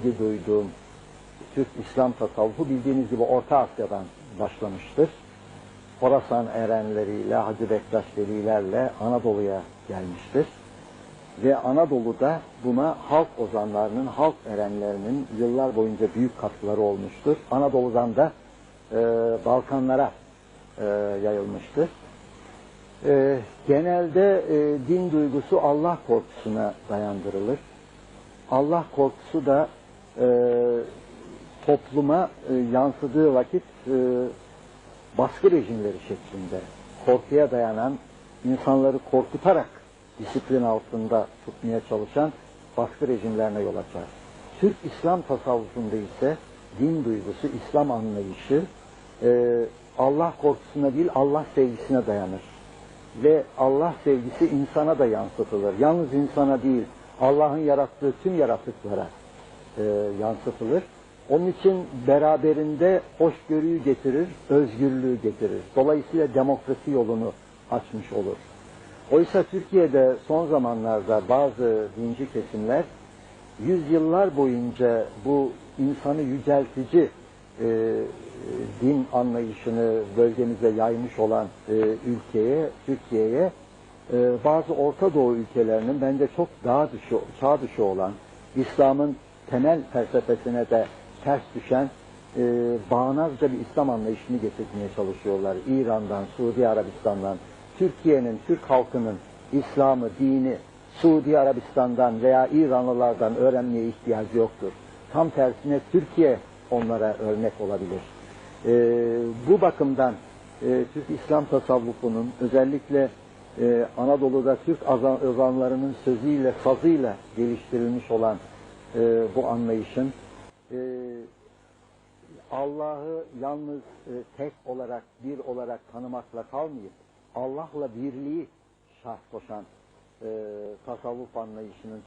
ilgi duyduğum Türk İslam tasavvufu bildiğiniz gibi Orta Asya'dan başlamıştır. Horasan erenleriyle, Hacı Bektaş Velilerle Anadolu'ya gelmiştir. Ve Anadolu'da buna halk ozanlarının, halk erenlerinin yıllar boyunca büyük katkıları olmuştur. Anadolu'dan da e, Balkanlara e, yayılmıştır. E, genelde e, din duygusu Allah korkusuna dayandırılır. Allah korkusu da e, topluma e, yansıdığı vakit e, baskı rejimleri şeklinde korkuya dayanan, insanları korkutarak disiplin altında tutmaya çalışan baskı rejimlerine yol açar. Türk İslam tasavvufunda ise din duygusu, İslam anlayışı e, Allah korkusuna değil Allah sevgisine dayanır. Ve Allah sevgisi insana da yansıtılır. Yalnız insana değil, Allah'ın yarattığı tüm yaratıklara e, yansıtılır. Onun için beraberinde hoşgörüyü getirir, özgürlüğü getirir. Dolayısıyla demokrasi yolunu açmış olur. Oysa Türkiye'de son zamanlarda bazı dinci kesimler yüzyıllar boyunca bu insanı yüceltici e, din anlayışını bölgemize yaymış olan e, ülkeye, Türkiye'ye e, bazı Orta Doğu ülkelerinin bence çok daha dışı, çağ dışı olan İslam'ın temel felsefesine de ters düşen e, bağnazca bir İslam anlayışını getirmeye çalışıyorlar. İran'dan, Suudi Arabistan'dan, Türkiye'nin, Türk halkının İslam'ı, dini Suudi Arabistan'dan veya İranlılardan öğrenmeye ihtiyacı yoktur. Tam tersine Türkiye onlara örnek olabilir. E, bu bakımdan e, Türk İslam tasavvufunun özellikle e, Anadolu'da Türk azan- ozanlarının sözüyle, sazıyla geliştirilmiş olan e, bu anlayışın e, Allah'ı yalnız e, tek olarak, bir olarak tanımakla kalmayıp Allah'la birliği şart koşan e, tasavvuf anlayışının